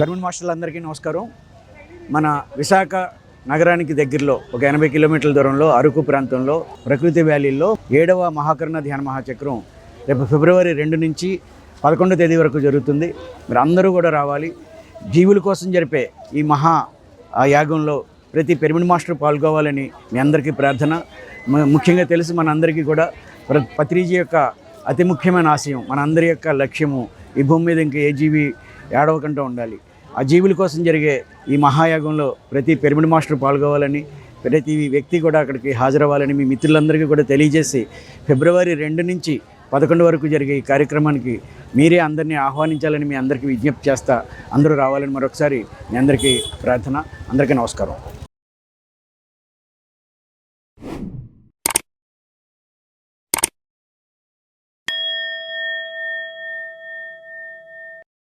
Government మాస్టర్లందరికీ నమస్కారం. మన విశాఖ నగరానికి దగ్గరలో ఒక ఎనభై కిలోమీటర్ల దూరంలో అరకు ప్రాంతంలో ప్రకృతి వ్యాలీలో ఏడవ మహాకర్ణ ధ్యాన మహాచక్రం రేపు ఫిబ్రవరి రెండు నుంచి పదకొండో తేదీ వరకు జరుగుతుంది. మీరు అందరూ కూడా రావాలి. జీవుల కోసం జరిపే ఈ మహా ఆ యాగంలో ప్రతి పిరమిడ్ మాస్టర్ పాల్గొవాలని మీ అందరికీ ప్రార్థన. ముఖ్యంగా తెలిసి మన అందరికీ కూడా ప్ర- పత్రిజీ యొక్క అతి ముఖ్యమైన ఆశయం మన అందరి యొక్క లక్ష్యము ఈ భూమి మీద ఇంకా ఏ జీవి ఏడవకుండా ఉండాలి. ఆ జీవుల కోసం జరిగే ఈ మహాయాగంలో ప్రతి పిరమిడ్ మాస్టర్ పాల్గొవాలని ప్రతి వ్యక్తి కూడా అక్కడికి హాజరవ్వాలని మీ మిత్రులందరికీ కూడా తెలియజేసి ఫిబ్రవరి రెండు నుంచి పదకొండు వరకు జరిగే ఈ కార్యక్రమానికి మీరే అందరినీ ఆహ్వానించాలని మీ అందరికీ విజ్ఞప్తి చేస్తా అందరూ రావాలని మరొకసారి మీ అందరికీ ప్రార్థన అందరికీ నమస్కారం.